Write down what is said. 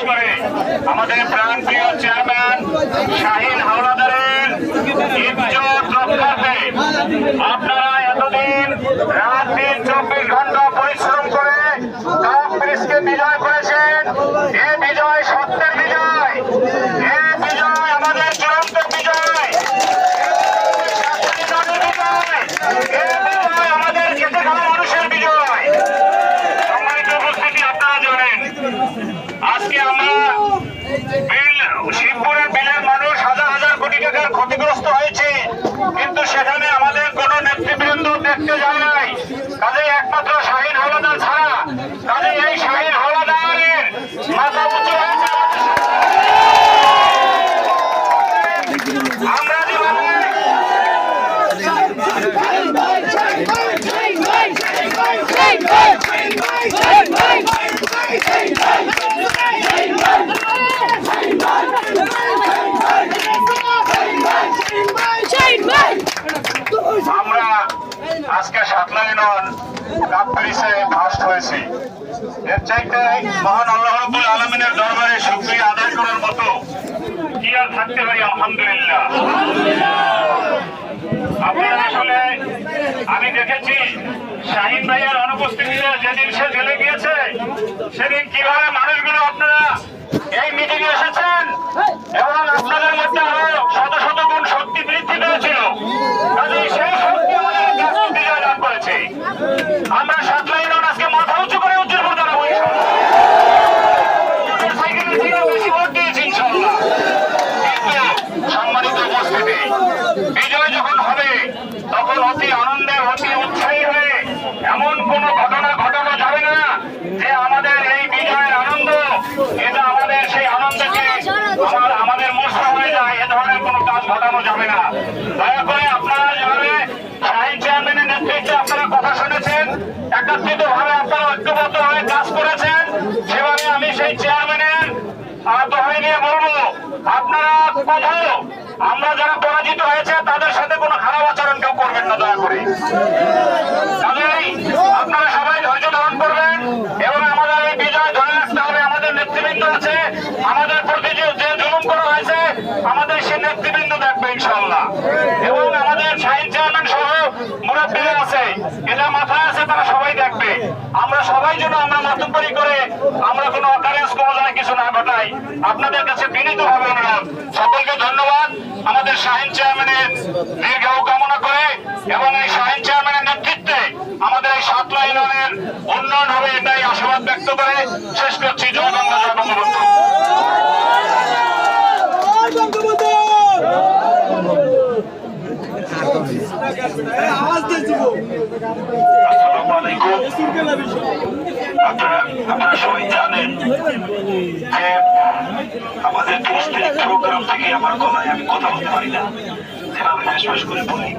করে আমাদের প্রাণপ্রিয় চেয়ারম্যান শাহিন হাওলাদারের ইজ্জত রক্ষার্থে আপনারা এতদিন রাত দিন চব্বিশ ঘণ্টা পরিশ্রম করে কাপ বিজয় করেছেন। এ বিজয় সত্যের বিজয় আমাদের চূড়ান্ত বিজয় শাস্ত্রী বিজয় এ বিজয় আমাদের খেতে খাওয়া মানুষের বিজয় সম্মানিত উপস্থিতি আপনারা জানেন আজকে আমরা বিল শিবপুরের বিলের মানুষ হাজার হাজার কোটি টাকার ক্ষতিগ্রস্ত হয়েছে কিন্তু সেখানে আমাদের কোন নেতৃবৃন্দ দেখতে যায় নাই কাজে একমাত্র শাহিন হাওলাদার ছাড়া কাজে এই শাহিন হাওলাদারের মাথা উঁচু হয়েছে আমরা আজকে সাতলাই নন কাপ প্যারিসে ফার্স্ট হয়েছি। এর চাইতে মহান আল্লাহ রব্বুল আলমিনের দরবারে শুক্রিয়া আদায় করার মতো কি আর থাকতে পারি? আলহামদুলিল্লাহ। আপনারা আসলে আমি দেখেছি শাহিন ভাইয়ের অনুপস্থিতিতে যেদিন সে জেলে গিয়েছে, সেদিন কীভাবে মানুষগুলো আপনারা এই মিটিংয়ে এসেছেন? এবং কোন ঘটনা ঘটানো যাবে না। যে আমাদের এই বিজয়ের আনন্দ, এটা আমাদের সেই আনন্দকে আমাদের মোশা হয়ে যায়, এ ধরনের কোনো কাজ ঘটানো যাবে না। দয়া করে আপনারা যেভাবে শাহিন চেয়ারম্যানের নেতৃত্বে আপনারা কথা শুনেছেন, একত্রিত ভাবে আপনারা ঐক্যবদ্ধ হয়ে কাজ করেছেন, সেভাবে আমি সেই চেয়ারম্যানের দোহাই নিয়ে বলব, আপনারা কোথাও আমরা যারা পরাজিত হয়েছে, তাদের সাথে কোনো খারাপ আচরণ কেউ করবেন না, দয়া করে কাজেই আপনারা সবাই ধৈর্য ধারণ করবেন এবং আমাদের এই বিজয় ধরে রাখতে হবে আমাদের নেতৃবৃন্দ আছে আমাদের প্রতি যে যে জুলুম করা হয়েছে আমাদের সে নেতৃবৃন্দ দেখবে ইনশাল্লাহ এবং আমাদের সাইন চেয়ারম্যান সহ মুরব্বীরা আছে এটা মাথায় আছে, তারা সবাই দেখবে। আমরা সবাই যেন আমরা মাতুব্বরি করে আমরা কোনো অকারেন্স কোনো জায়গায় কিছু না ঘটাই। আপনাদের কাছে বিনীত ভাবে অনুরোধ। সকলকে ধন্যবাদ। আমাদের শাহিন চেয়ারম্যানের দীর্ঘ কামনা করে এবং এই শাহিন চেয়ারম্যানের নেতৃত্বে আমাদের এই সাতলা ইউনিয়নের উন্নয়ন হবে এটাই আশাবাদ ব্যক্ত করে। শেষ করছি আপনারা সবাই জানেন যে আমাদের তিরিশ প্রোগ্রাম থেকে আমার গলায় আমি কথা বলতে পারি না। যেভাবে বেশ করে বলি।